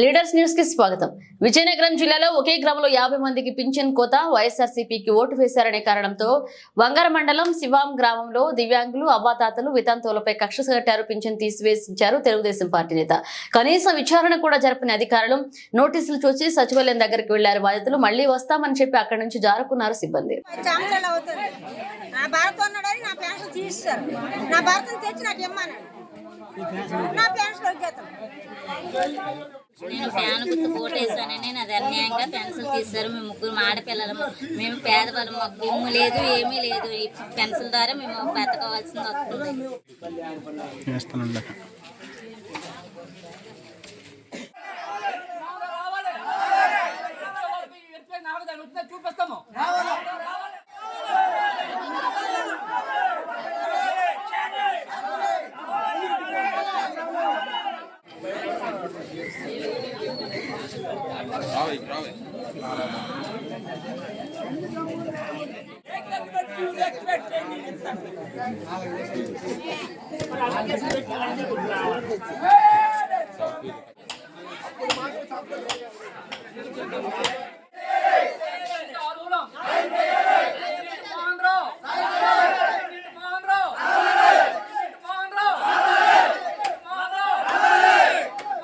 Leaders న్యూస్కి స్వాగతం. విజయనగరం జిల్లాలో ఒకే గ్రామంలో యాభై మందికి పింఛన్ కోత వైఎస్ఆర్సీపీకి ఓటు వేశారనే కారణంతో వంగర మండలం శివాం గ్రామంలో దివ్యాంగులు అవ్వాతాతలు వితంతువులపై కక్ష కట్టారు పింఛన్ తీసివేసించారు తెలుగుదేశం పార్టీ నేత. కనీస విచారణ కూడా జరపని అధికారులు నోటీసులు చూసి సచివాలయం దగ్గరికి వెళ్ళారు. బాధితులు మళ్ళీ వస్తామని చెప్పి అక్కడి నుంచి జారుకున్నారు సిబ్బంది. నా పెన్షన్ పెన్షన్ నేను ఫ్యాన్ గుర్తు కోటేసానని నేను అది అన్యాయంగా పెన్సిల్ తీశారు. మేము ముగ్గురు ఆడపిల్లలము మేము పేదవాళ్ళం మాకు భూమి లేదు ఏమీ లేదు. ఈ పెన్సిల్ ద్వారా మేము బతకవలసింది వస్తుంది. చేస్తానండి. پراوے پراوے ایک دم